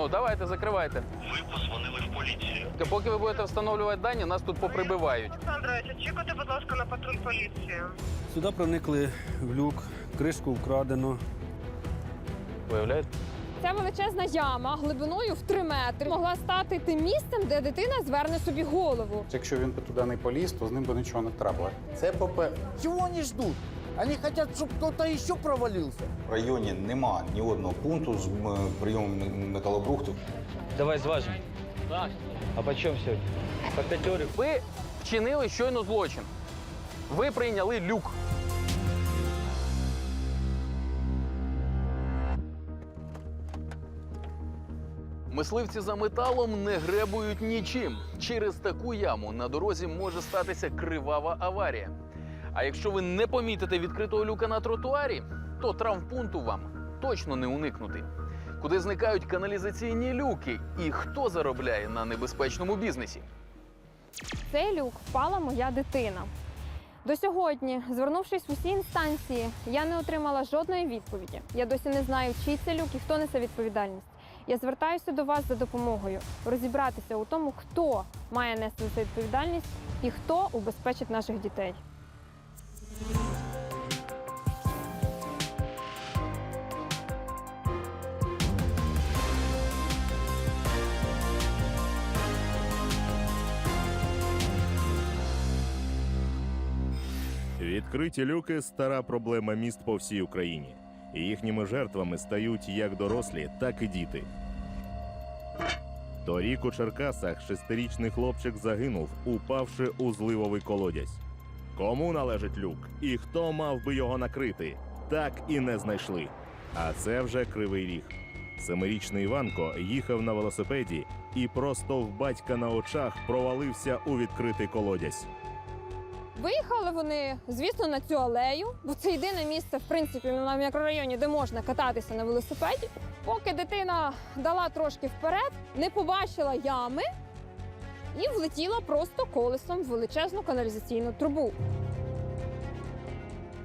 Ну, давайте, закривайте. Ви позвонили в поліцію. Поки ви будете встановлювати дані, нас тут поприбивають. Олександрович, очікуйте, будь ласка, на патруль поліції. Сюди проникли в люк, кришку вкрадено. Виявляєте? Ця величезна яма глибиною в 3 метри могла стати тим місцем, де дитина зверне собі голову. Якщо він би туди не поліз, то з ним би нічого не трапило. Це попе. Чего они ждут? Они хотят, чтобы кто-то еще провалился. В районі нема ні одного пункту з м, прийомом металобрухту. Давай зважим. А почем сегодня? По пятерик. Ви вчинили щойно злочин. Ви прийняли люк. Мисливці за металом не гребують нічим. Через таку яму на дорозі може статися кривава аварія. А якщо ви не помітите відкритого люка на тротуарі, то травмпункту вам точно не уникнути. Куди зникають каналізаційні люки і хто заробляє на небезпечному бізнесі? Цей люк впала моя дитина. До сьогодні, звернувшись в усі інстанції, я не отримала жодної відповіді. Я досі не знаю, чий це люк і хто несе відповідальність. Я звертаюся до вас за допомогою розібратися у тому, хто має нести за відповідальність і хто убезпечить наших дітей. Відкриті люки стара проблема міст по всій Україні. І їхніми жертвами стають як дорослі, так і діти. Торік у Черкасах шестирічний хлопчик загинув, упавши у зливовий колодязь. Кому належить люк і хто мав би його накрити, так і не знайшли. А це вже кривий ріг. Семирічний Іванко їхав на велосипеді і просто в батька на очах провалився у відкритий колодязь. Виїхали вони, звісно, на цю алею, бо це єдине місце, в принципі, на мікрорайоні, де можна кататися на велосипеді. Поки дитина дала трошки вперед, не побачила ями і влетіла просто колесом в величезну каналізаційну трубу.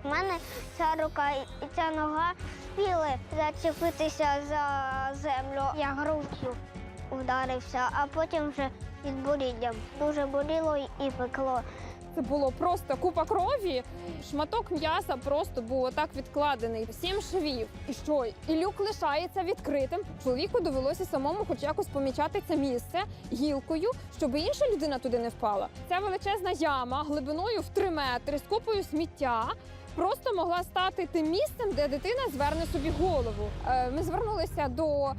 У мене ця рука і ця нога спіли зачепитися за землю. Я груддю вдарився, а потім вже підборіддям. Дуже боліло і пекло. Це було просто купа крові. Шматок м'яса просто був отак відкладений. Сім швів. І що? І люк лишається відкритим. Чоловіку довелося самому, хоч якось помічати це місце гілкою, щоб інша людина туди не впала. Ця величезна яма глибиною в 3 метри з купою сміття. Просто могла стати тим місцем, де дитина зверне собі голову. Е, Ми звернулися до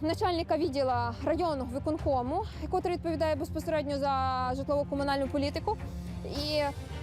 начальника відділа районного виконкому, який відповідає безпосередньо за житлово-комунальну політику. І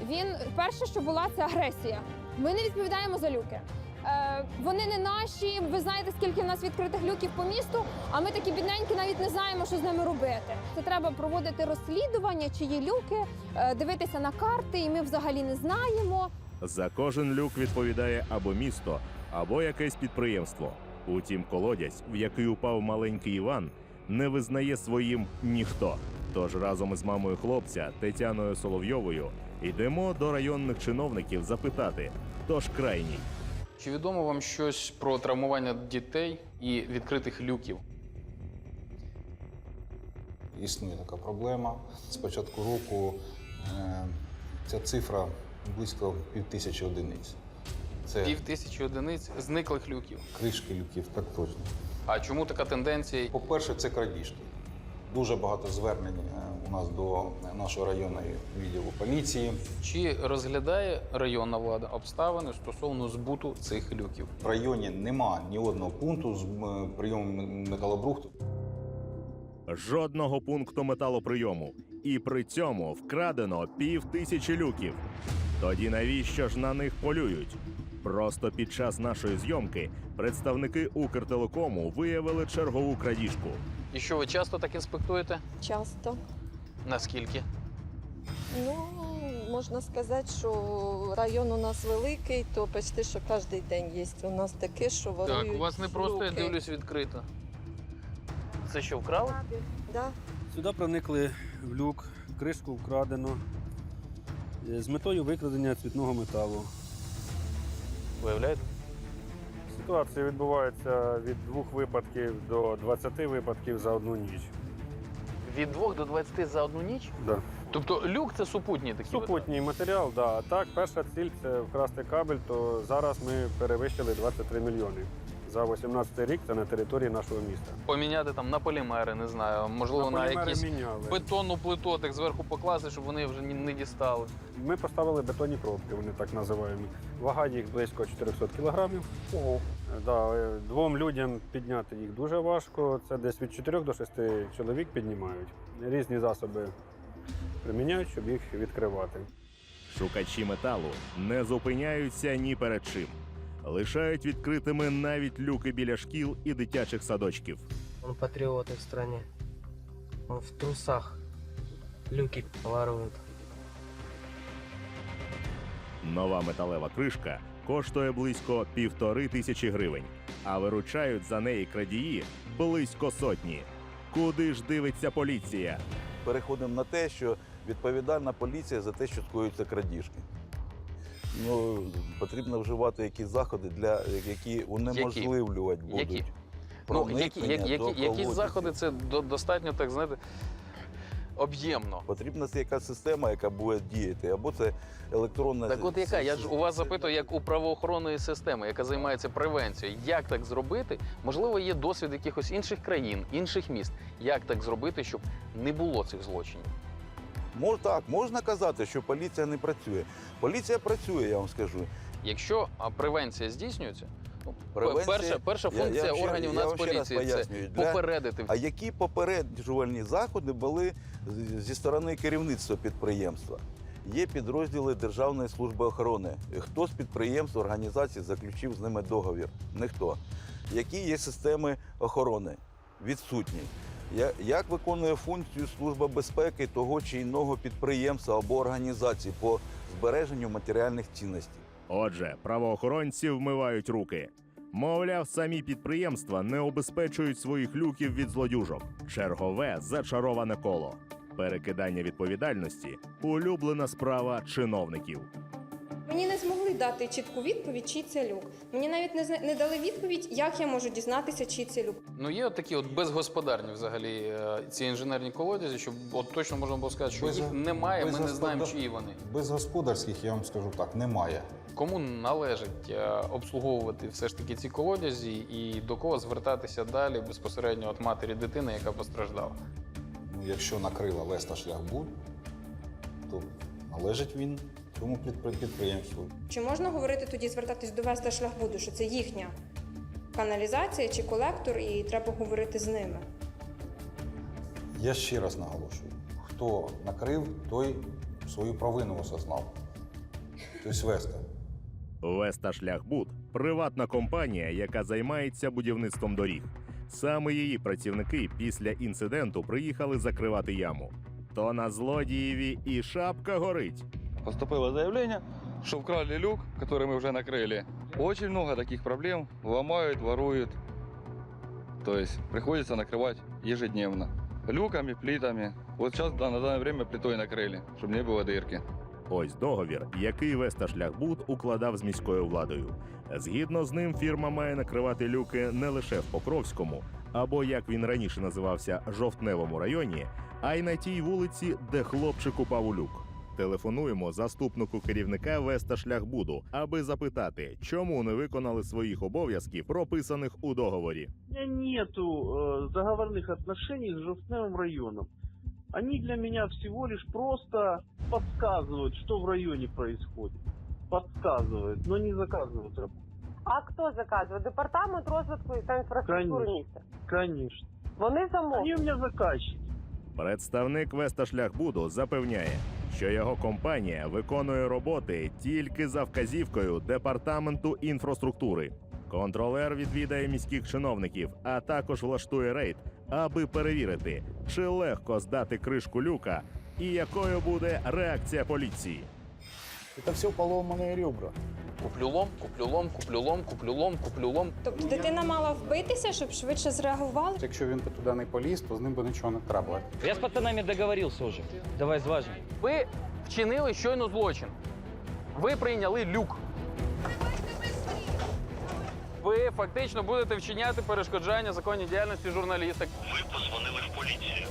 він перше, що була, це агресія. Ми не відповідаємо за люки. Е, вони не наші. Ви знаєте, скільки в нас відкритих люків по місту, а ми такі бідненькі навіть не знаємо, що з ними робити. Це треба проводити розслідування, чиї люки, е, дивитися на карти, і ми взагалі не знаємо. За кожен люк відповідає або місто, або якесь підприємство. Утім, колодязь, в який упав маленький Іван, не визнає своїм ніхто. Тож разом із мамою хлопця Тетяною Соловйовою йдемо до районних чиновників запитати, хто ж крайній. Чи відомо вам щось про травмування дітей і відкритих люків? Існує така проблема. З початку року е, ця цифра близько півтисячі одиниць. Це Пів тисячі одиниць зниклих люків. кришки люків, так точно. А чому така тенденція? По-перше, це крадіжки. Дуже багато звернень е, у нас до нашої районної відділу поліції. Чи розглядає районна влада обставини стосовно збуту цих люків? В районі нема ні одного пункту з м, прийомом металобрухту. Жодного пункту металоприйому. І при цьому вкрадено пів тисячі люків. Тоді навіщо ж на них полюють? Просто під час нашої зйомки представники Укртелекому виявили чергову крадіжку. І що ви часто так інспектуєте? Часто. Наскільки? Ну, можна сказати, що район у нас великий, то почти що кожен день є у нас таке, що ворують Так, у вас не просто я дивлюсь відкрито. Це що вкрали? Да. Сюди проникли в люк, кришку вкрадено е, з метою викрадення цвітного металу. Виявляєте? Ситуація відбувається від двох випадків до 20 випадків за одну ніч. Від 2 до 20 за одну ніч? Да. Тобто люк це супутні такі. Супутній матеріал, да. Так, перша ціль це вкрасти кабель, то зараз ми перевищили 23 мільйони. За 18 рік це на території нашого міста. Поміняти там на полімери, не знаю, можливо, на, полімери якісь міняли. бетонну плиту так зверху покласти, щоб вони вже ні- не дістали. Ми поставили бетонні пробки, вони так називаємо. Вага їх близько 400 кілограмів. Ого. Да, е, двом людям підняти їх дуже важко. Це десь від 4 до 6 чоловік піднімають. Різні засоби приміняють, щоб їх відкривати. Шукачі металу не зупиняються ні перед чим. Лишають відкритими навіть люки біля шкіл і дитячих садочків. Он патриоты в стране. Он в трусах люки воруют. Нова металева кришка коштує близько півтори тисячі гривень, а виручають за неї крадії близько сотні. Куди ж дивиться поліція? переходимо на те, що відповідальна поліція за те, що скоюються крадіжки. Ну, потрібно вживати якісь заходи, для, які унеможливлювати будуть. Які? Ну, які, проникнення які, які, заходи це до, достатньо, так знаєте, об'ємно. Потрібна це якась система, яка буде діяти, або це електронна. Так от яка? Я ж у вас запитую, як у правоохоронної системи, яка займається превенцією. Як так зробити? Можливо, є досвід якихось інших країн, інших міст. Як так зробити, щоб не було цих злочинів? Мож, так, можна казати, що поліція не працює. Поліція працює, я вам скажу. Якщо а, превенція здійснюється, ну, Превенція- перша, перша Я- я функція ще- органів я вам ще раз Нацполіції це пояснюю. Для- попередити. А які попереджувальні заходи були з- зі сторони керівництва підприємства? Є підрозділи Державної служби охорони. Хто з підприємств, організацій заключив з ними договір? Ніхто. Які є системи охорони? Відсутні. Як виконує функцію Служба безпеки того чи іного підприємства або організації по збереженню матеріальних цінностей? Отже, правоохоронці вмивають руки. Мовляв, самі підприємства не обезпечують своїх люків від злодюжок. Чергове зачароване коло. Перекидання відповідальності улюблена справа чиновників. Мені не змогли дати чітку відповідь, чий це люк. Мені навіть не, зна- не дали відповідь, як я можу дізнатися, чий це люк. Ну є от такі от безгосподарні взагалі е, ці інженерні колодязі, щоб от точно можна було сказати, що Без- їх немає, ми не знаємо, чиї вони. Без господарських, я вам скажу так, немає. Кому належить е, обслуговувати все ж таки ці колодязі і до кого звертатися далі безпосередньо від матері дитини, яка постраждала? Ну, якщо накрила Веста шляхбуд, то належить він підпри- підприємству. Чи можна говорити тоді звертатись до Веста шляхбуду, що це їхня каналізація чи колектор, і треба говорити з ними? Я ще раз наголошую: хто накрив, той свою провину осознав. Тобто Веста. Веста Шляхбуд приватна компанія, яка займається будівництвом доріг. Саме її працівники після інциденту приїхали закривати яму. То на злодієві і шапка горить Поступило заявление, что вкрали люк, который мы уже накрыли. Очень много таких проблем. Ломают, воруют. То есть приходится накрывать ежедневно. Люками, плитами. Вот сейчас да, на данное время плитой накрыли, чтобы не было дырки. Ось договір, який Веста Шляхбуд укладав з міською владою. Згідно з ним, фірма має накривати люки не лише в Покровському, або як він раніше називався Жовтневому районі, а й на тій вулиці, де хлопчик упав у люк. Телефонуємо заступнику керівника Веста Шляхбуду, аби запитати, чому не виконали своїх обов'язків, прописаних у договорі. У меня нету э, договорных отношений с Жовтневым районом. Они для меня всего лишь просто подсказывают, что в районе происходит. Подсказывают, но не заказывают работу. А хто заказує? Департамент розвитку та інфраструктури Конечно. міста. Конечно. Вони замовили. Они у меня заказчики. Представник Веста Шляхбуду запевняє, що його компанія виконує роботи тільки за вказівкою департаменту інфраструктури. Контролер відвідає міських чиновників, а також влаштує рейд, аби перевірити, чи легко здати кришку люка і якою буде реакція поліції. Це все поломані ребра. Куплю лом, куплю лом, куплю лом, куплю лом, куплю лом. Тобто дитина мала вбитися, щоб швидше зреагували? Якщо він би туди не поліз, то з ним би нічого не трапило. Я с пацанами договорился уже. Давай зважим. Ви вчинили щойно злочин. Ви прийняли люк. Ви фактично будете вчиняти перешкоджання законній діяльності журналіста. Ви позвонили в поліцію.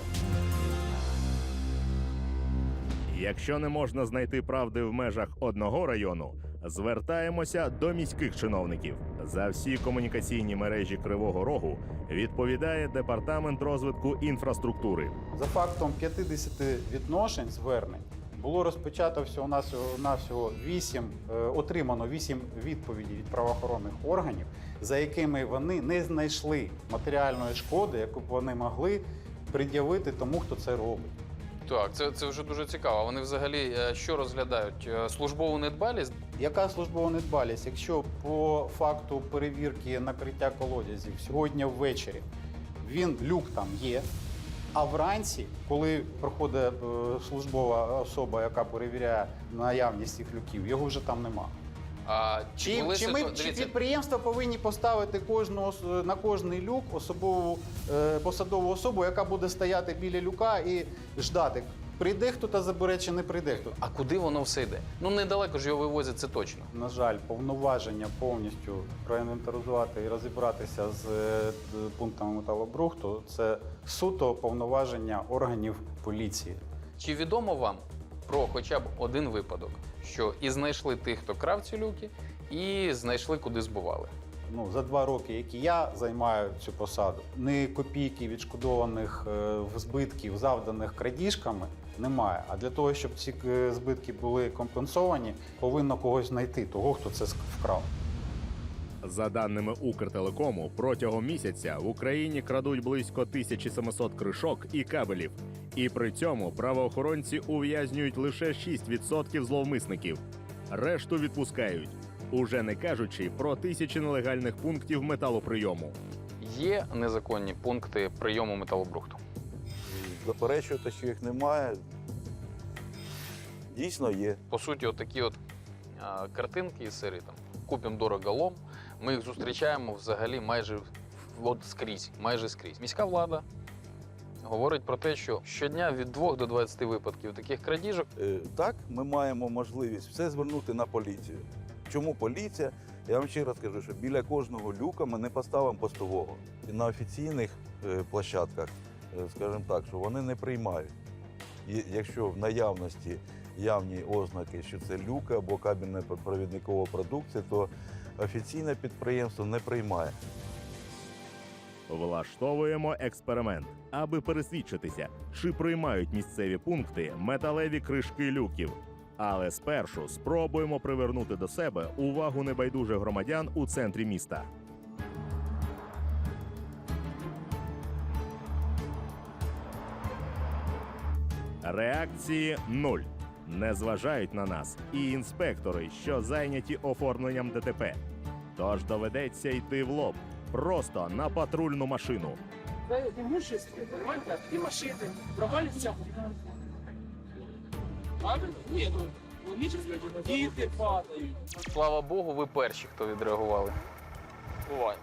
Якщо не можна знайти правди в межах одного району, звертаємося до міських чиновників. За всі комунікаційні мережі Кривого Рогу відповідає департамент розвитку інфраструктури. За фактом 50 відношень звернень було розпочато всього навсього 8, отримано 8 відповідей від правоохоронних органів, за якими вони не знайшли матеріальної шкоди, яку б вони могли пред'явити тому, хто це робить. Так, це, це вже дуже цікаво. Вони взагалі е, що розглядають? Е, Службову недбалість? Яка службова недбалість? Якщо по факту перевірки накриття колодязів сьогодні ввечері він люк там є, а вранці, коли проходить е, службова особа, яка перевіряє наявність цих люків, його вже там нема. А, Чи, були чи, ми, ситу- чи дивіться, підприємства повинні поставити кожну ос- на кожний люк особову е, посадову особу, яка буде стояти біля люка і ждати, прийде хто та забере чи не прийде хто. А куди воно все йде? Ну недалеко ж його вивозять, це точно. На жаль, повноваження повністю проінвентаризувати і розібратися з е, пунктами металобрухту це суто повноваження органів поліції. Чи відомо вам про хоча б один випадок, що і знайшли тих, хто крав ці люки, і знайшли, куди збували? Ну, за два роки, які я займаю цю посаду, ні копійки відшкодованих е, в збитків, завданих крадіжками, немає. А для того, щоб ці е, збитки були компенсовані, повинно когось знайти, того, хто це вкрав. За даними Укртелекому, протягом місяця в Україні крадуть близько 1700 кришок і кабелів. І при цьому правоохоронці ув'язнюють лише 6% зловмисників. Решту відпускають, уже не кажучи про тисячі нелегальних пунктів металоприйому. Є незаконні пункти прийому металобрухту. Заперечувати, що їх немає. Дійсно є. По суті, от такі от а, картинки із серії там купимо дорого лом. Ми їх зустрічаємо взагалі майже от скрізь, майже скрізь. Міська влада говорить про те, що щодня від 2 до 20 випадків таких крадіжок. Е, Так, ми маємо можливість все звернути на поліцію. Чому поліція? Я вам ще раз кажу, що біля кожного люка ми не поставимо постового. І на офіційних е, площадках, е, скажімо так, що вони не приймають. Якщо в наявності явні ознаки, що це люк або кабельна провідникова продукція, то офіційне підприємство не приймає. Влаштовуємо експеримент, аби пересвідчитися, чи приймають місцеві пункти металеві кришки люків. Але спершу спробуємо привернути до себе увагу небайдужих громадян у центрі міста. Реакції нуль. Не зважають на нас і інспектори, що зайняті оформленням ДТП. Тож доведеться йти в лоб, просто на патрульну машину. имущество, понимаете, и машины провалится. Правильно? Нет, ну, имущество, діти падають. Слава Богу, ви перші, хто відреагували. Буває.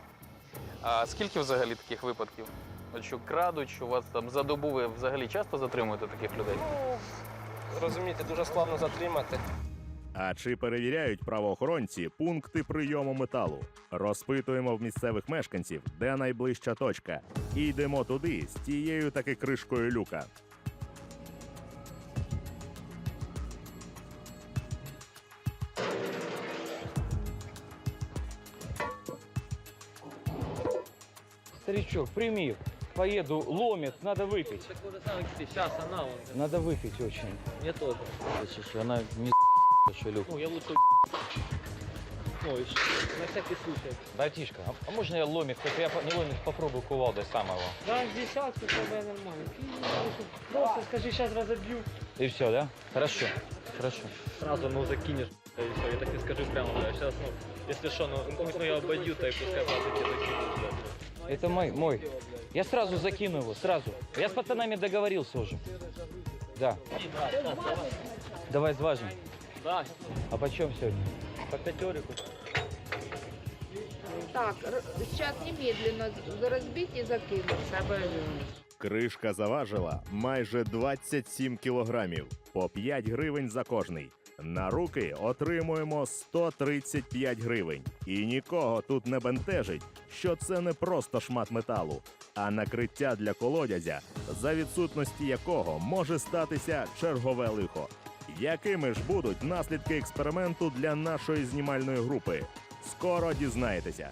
А скільки взагалі таких випадків? От що крадуть, що вас там за добу ви взагалі часто затримуєте таких людей? Розумієте, дуже складно затримати. А чи перевіряють правоохоронці пункти прийому металу? Розпитуємо в місцевих мешканців, де найближча точка, і йдемо туди з тією таки кришкою люка. Старичок, прими их. Поеду, ломит, надо выпить. Сейчас она Надо выпить очень. Я тоже. Она не еще люк. Ну, я лучше Ну, еще. На всякий случай. Братишка, а, а можно я ломик, только я по- не ломик попробую кувалдой самого. Да, десятку тебе нормально. Просто скажи, сейчас разобью. И все, да? Хорошо. Хорошо. Сразу, ну, закинешь. И все, я так и скажу прямо, да. Сейчас, ну, если что, ну, ну я обойду, то и пускай тебе закинут, да. Это мой, мой. Я сразу закину его, сразу. Я с пацанами договорился уже. Да. Давай зважим. Да, А почем сегодня? по пятерику. Так, сейчас немедленно разбить и закинуть. Кришка заважила майже 27 кілограмів, по 5 гривень за кожний. На руки отримуємо 135 гривень. І нікого тут не бентежить, що це не просто шмат металу, а накриття для колодязя, за відсутності якого може статися чергове лихо Якими ж будуть наслідки експерименту для нашої знімальної групи? Скоро дізнаєтеся.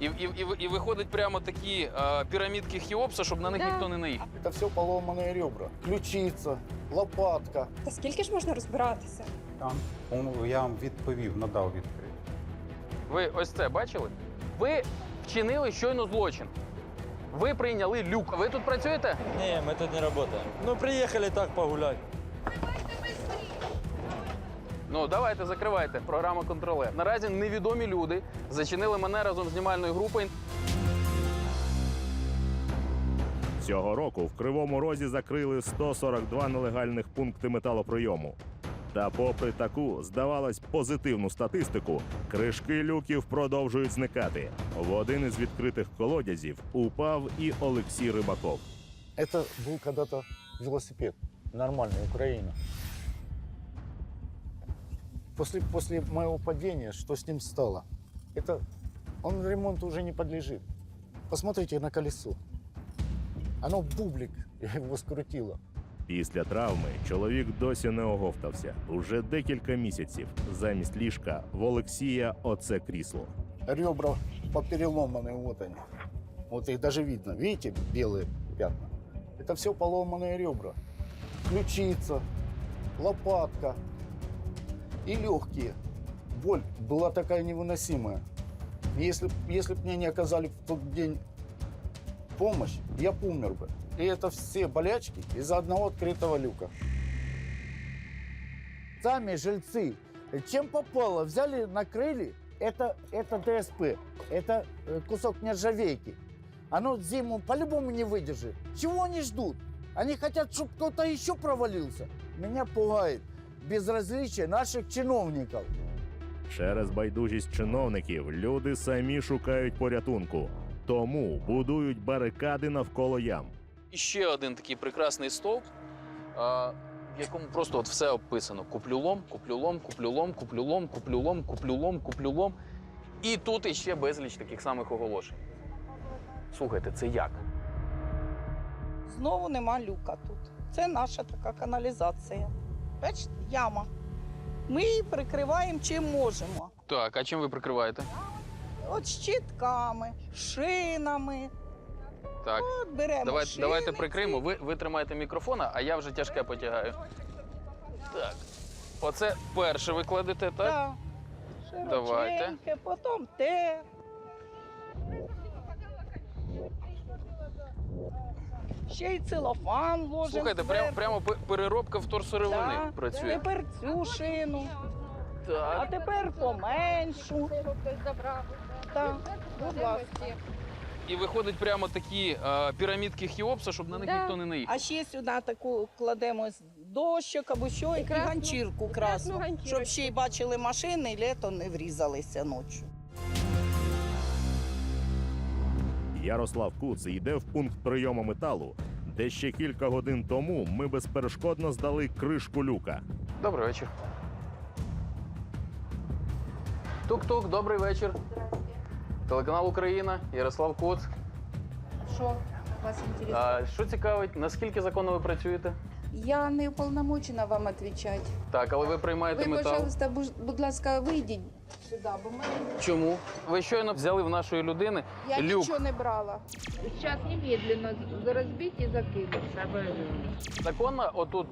І, і, і, і виходить прямо такі е, пірамідки Хіопса, щоб на них Да. ніхто не наїхав. Это все поломанные ребра. Ключица, лопатка. Та скільки ж можна розбиратися? Там он- я вам відповів, надав відповідь. Ви ось це бачили? Ви вчинили щойно злочин. Ви прийняли люк. Ви тут працюєте? Не, мы тут не работаем. Ну, приехали так погулять. Ну давайте закривайте. Програма контролер. Наразі невідомі люди зачинили мене разом з знімальною групою. Цього року в Кривому Розі закрили 142 нелегальних пункти металоприйому. Та попри таку, здавалось, позитивну статистику, кришки люків продовжують зникати. В один із відкритих колодязів упав і Олексій Рибаков. Это был когда-то велосипед. Нормальный, Украина. После, после моего падения, что с ним стало? Это он ремонту уже не подлежит. Посмотрите на колесо. Оно бублик, его скрутило. Після травми чоловік досі не оговтався. Уже декілька місяців замість ліжка в Олексія оце крісло. Ребра попереломаны, вот они. Вот их даже видно. Видите, белые пятна? Это все поломанные ребра. Ключица, лопатка и легкие. Боль была такая невыносимая. Если, если бы мне не оказали в тот день помощь, я б умер бы. И это все болячки из-за одного открытого люка. Сами жильцы, чем попало, взяли, накрыли. Это, это ДСП, это э, кусок нержавейки. Оно зиму по-любому не выдержит. Чего они ждут? Они хотят, чтобы кто-то еще провалился. Меня пугает безразличие наших чиновников. Через байдужість чиновників люди самі шукають порятунку, тому будують барикади навколо ям. І ще один такий прекрасний стовп, а, в якому просто от все описано: куплю лом, куплю лом, куплю лом, куплю лом, куплю лом, куплю лом, куплю лом. І тут іще безліч таких самих оголошень. Слухайте, це як? Знову нема люка тут. Це наша така каналізація. Бачите, яма. Ми її прикриваємо чим можемо. Так, а чим ви прикриваєте? От щитками, шинами. Так. От беремо Давайте, шини. давайте прикриємо. Ви, ви тримаєте мікрофона, а я вже тяжке потягаю. Так. Оце перше ви кладете, так? Так. Давайте. Широченьке, потім те. Ще й целофан ложимо. Слухайте, прямо, зверху. прямо пе- переробка вторсировини Так. працює. Тепер цю шину. Так. А тепер поменшу. Так, будь ласка. І виходить прямо такі е, пірамідки Хіопса, щоб на них Да. ніхто не наїхав. А ще сюди таку кладемо з дощок або що, і Красну- ганчірку красну красну, ганчірочку. щоб ще й бачили машини, і лето не врізалися ночі. Ярослав Куц йде в пункт прийому металу, де ще кілька годин тому ми безперешкодно здали кришку люка. Добрий вечір. Тук-тук, добрий вечір. Телеканал Україна, Ярослав Коц. Що вас інтересує? А, що цікавить, наскільки законно ви працюєте? Я не уполномочена вам відповідати. Так, але ви приймаєте Ви, метал. пожалуйста, будь, будь ласка, вийдіть сюди, бо мене Чому? Ви щойно взяли в нашої людини я люк. нічого не брала. Зараз немедленно розбіть і закинуть. Законна отут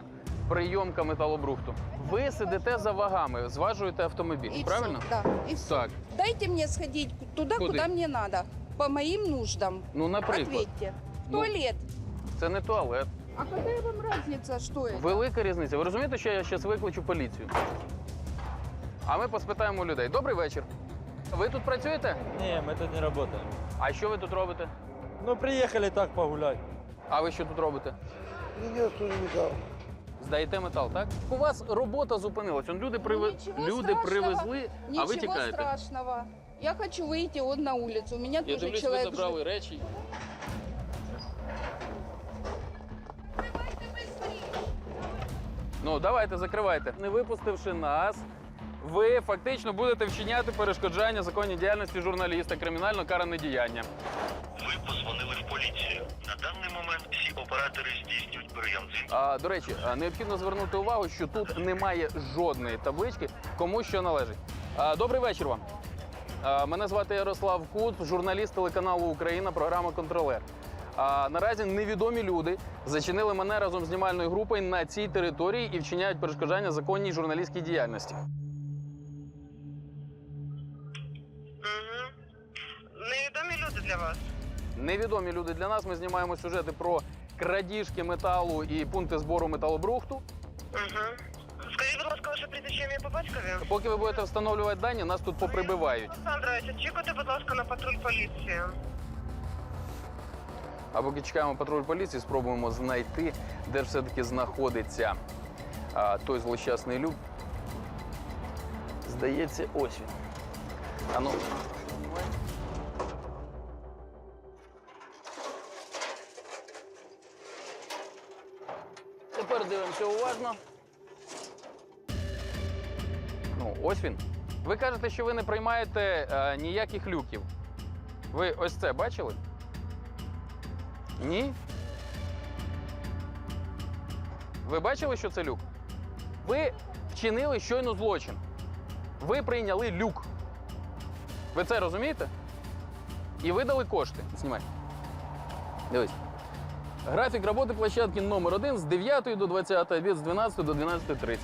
прийомка металобрухту. Ви сидите за вагами, зважуєте автомобіль, І правильно? все, да, і все. Так. Дайте мне сходить туда, Куди? куда мне надо. По моим нуждам. Ну, наприклад. Ответьте. Ну, Туалет. Це не туалет. А какая вам разница, что это? Велика різниця. Ви розумієте, що я зараз викличу поліцію? А ми поспитаємо у людей. Добрий вечір. Ви тут працюєте? Не, мы тут не работаем. А що ви тут робите? Ну, приехали так погулять. А ви що тут робите? Здаєте метал, так? У вас робота зупинилась. Он люди. Ничего люди страшного. привезли, а Ничего ви тікаєте. страшного. Я хочу выйти вот на улицу. У меня Я тоже дивлюсь, ви человек забрали речі. Ну, давайте, закривайте. Не випустивши нас, ви фактично будете вчиняти перешкоджання законній діяльності журналіста, кримінально каране діяння. Ви позвонили в поліцію. На даний момент всі оператори здійснюють прийом. А, до речі, необхідно звернути увагу, що тут немає жодної таблички, кому що належить. А, добрий вечір вам. А, мене звати Ярослав Кут, журналіст телеканалу Україна, програма Контролер. А наразі невідомі люди зачинили мене разом з знімальною групою на цій території і вчиняють перешкоджання законній журналістській діяльності. Для вас. Невідомі люди для нас. Ми знімаємо сюжети про крадіжки металу і пункти збору металобрухту. Угу. Скажіть, будь ласка, ваше прізвище ім'я по батькові? Поки ви будете встановлювати дані, нас тут поприбивають. Олександрович, очікуйте, будь ласка, на патруль поліції. А поки чекаємо патруль поліції, спробуємо знайти, де ж все-таки знаходиться а, той злощасний люк. Здається, ось він. А дивимося уважно. Ну, ось він. Ви кажете, що ви не приймаєте е, ніяких люків. Ви ось це бачили? Ні? Ви бачили, що це люк? Ви вчинили щойно злочин. Ви прийняли люк. Ви це розумієте? І видали кошти. Знімай. Дивись. Графік роботи площадки номер 1 з 9 до 20, від з 12 до 12.30.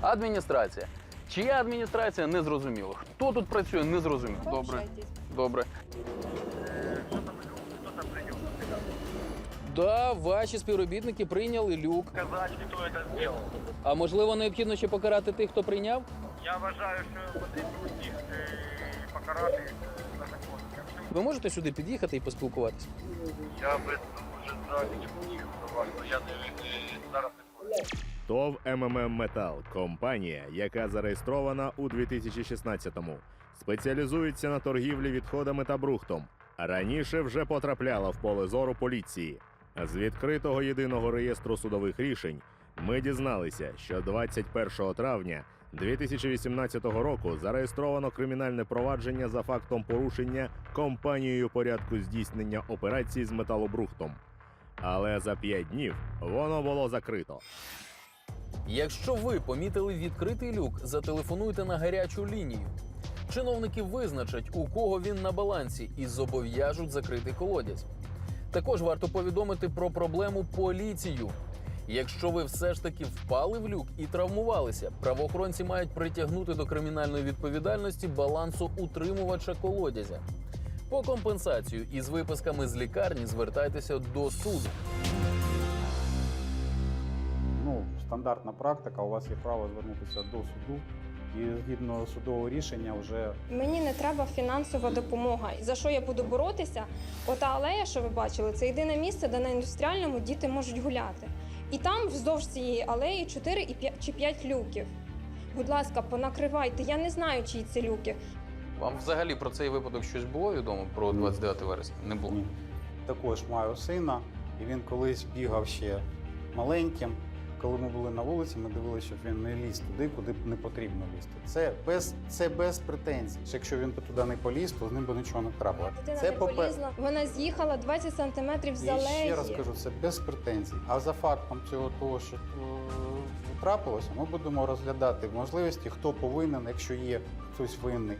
Адміністрація. Чия адміністрація не зрозуміло. Хто тут працює, не зрозуміло. Добре. Добре. Да, ваші співробітники прийняли люк. Сказати, хто це зробив. А можливо, необхідно ще покарати тих, хто прийняв? Я вважаю, що потрібно їх покарати за законом. Ви можете сюди під'їхати і поспілкуватися? Я би я не. ТОВ МММ Метал компанія, яка зареєстрована у 2016-му, спеціалізується на торгівлі відходами та брухтом. Раніше вже потрапляла в поле зору поліції. З відкритого єдиного реєстру судових рішень ми дізналися, що 21 травня 2018 року зареєстровано кримінальне провадження за фактом порушення компанією порядку здійснення операцій з металобрухтом. Але за п'ять днів воно було закрито. Якщо ви помітили відкритий люк, зателефонуйте на гарячу лінію. Чиновники визначать, у кого він на балансі, і зобов'яжуть закрити колодязь. Також варто повідомити про проблему поліцію. Якщо ви все ж таки впали в люк і травмувалися, правоохоронці мають притягнути до кримінальної відповідальності балансу утримувача колодязя. По компенсацію із виписками з лікарні звертайтеся до суду. Ну, стандартна практика, у вас є право звернутися до суду. І згідно судового рішення вже Мені не треба фінансова допомога. І за що я буду боротися? Ота алея, що ви бачили, це єдине місце, де на індустріальному діти можуть гуляти. І там вздовж цієї алеї 4 і 5, чи 5 люків. Будь ласка, понакривайте. Я не знаю, чиї це люки. Вам взагалі про цей випадок щось було відомо про 29 вересня? Не було. Ні. також маю сина, і він колись бігав ще маленьким. Коли ми були на вулиці, ми дивилися, щоб він не ліз туди, куди б не потрібно лізти. Це без, це без претензій. Якщо він би туди не поліз, то з ним би нічого не трапило. Дитина Це не попе- полізла. Вона з'їхала 20 сантиметрів з І алеї. ще раз кажу, це без претензій. А за фактом цього того, що е, трапилося, ми будемо розглядати можливості, хто повинен, якщо є хтось винний.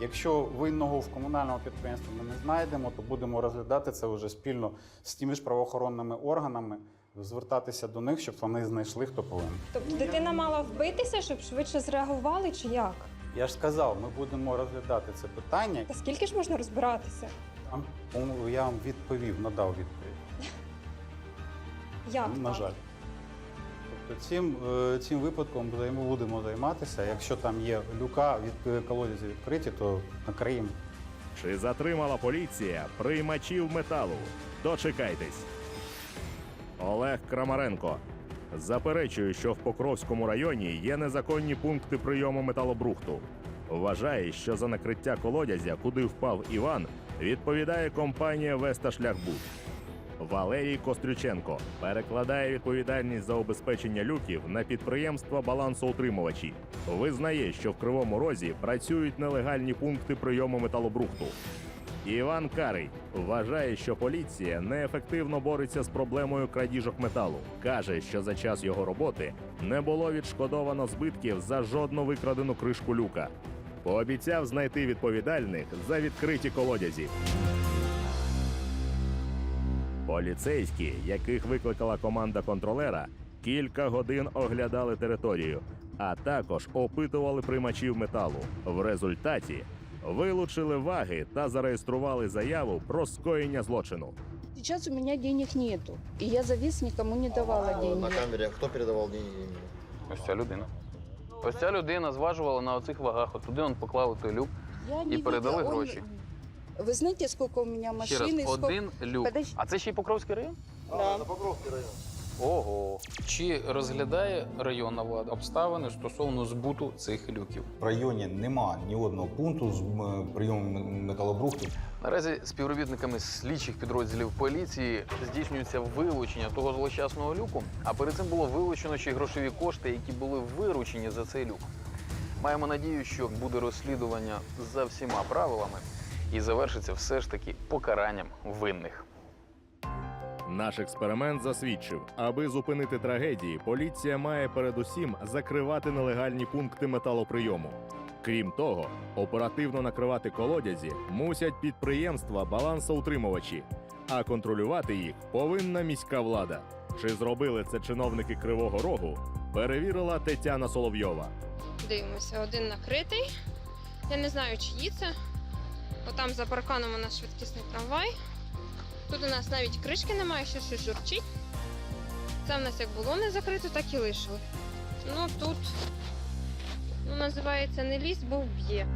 Якщо винного в комунальному підприємстві ми не знайдемо, то будемо розглядати це вже спільно з тими ж правоохоронними органами, звертатися до них, щоб вони знайшли, хто повинен. Тобто дитина мала вбитися, щоб швидше зреагували, чи як? Я ж сказав, ми будемо розглядати це питання. Та скільки ж можна розбиратися? Там, Я вам відповів, надав відповідь. Як Ну, На так? жаль. Тобто цим, е, цим випадком ми будемо займатися. Якщо там є люка від е, колодязі відкриті, то накриємо. Чи затримала поліція приймачів металу? Дочекайтесь. Олег Крамаренко заперечує, що в Покровському районі є незаконні пункти прийому металобрухту. Вважає, що за накриття колодязя, куди впав Іван, відповідає компанія Веста Шляхбуд. Валерій Кострюченко перекладає відповідальність за обезпечення люків на підприємства балансоутримувачі. Визнає, що в Кривому Розі працюють нелегальні пункти прийому металобрухту. Іван Карий вважає, що поліція неефективно бореться з проблемою крадіжок металу. каже, що за час його роботи не було відшкодовано збитків за жодну викрадену кришку люка. Пообіцяв знайти відповідальних за відкриті колодязі. Поліцейські, яких викликала команда контролера, кілька годин оглядали територію, а також опитували приймачів металу. В результаті вилучили ваги та зареєстрували заяву про скоєння злочину. Сейчас у меня денег нету, и я завис никому не давала денег. На камере кто передавал деньги? Ось ця людина. Ось ця людина зважувала на оцих вагах. От туди он поклав той люк Я і не передали видела. Он- гроші. Вы знаете, сколько у меня Ще машин? раз, и сколько- один люк. Подожди. А це ще й Покровський район? Да. Покровский район. Ого. Чи розглядає районна влада обставини стосовно збуту цих люків? В районі нема ні одного пункту з м, прийому металобрухту. Наразі співробітниками слідчих підрозділів поліції здійснюється вилучення того злощасного люку. А перед цим було вилучено ще й грошові кошти, які були виручені за цей люк. Маємо надію, що буде розслідування за всіма правилами і завершиться все ж таки покаранням винних. Наш експеримент засвідчив, аби зупинити трагедії, поліція має передусім закривати нелегальні пункти металоприйому. Крім того, оперативно накривати колодязі мусять підприємства балансоутримувачі, а контролювати їх повинна міська влада. Чи зробили це чиновники Кривого Рогу? Перевірила Тетяна Соловйова. Дивимося, один накритий. Я не знаю, чиї це. Отам за парканом у нас швидкісний трамвай. Тут у нас навіть кришки немає, ще щось журчить. Це в нас як було не закрито, так і лишили. Ну тут ну, називається не ліс, бо вб'є.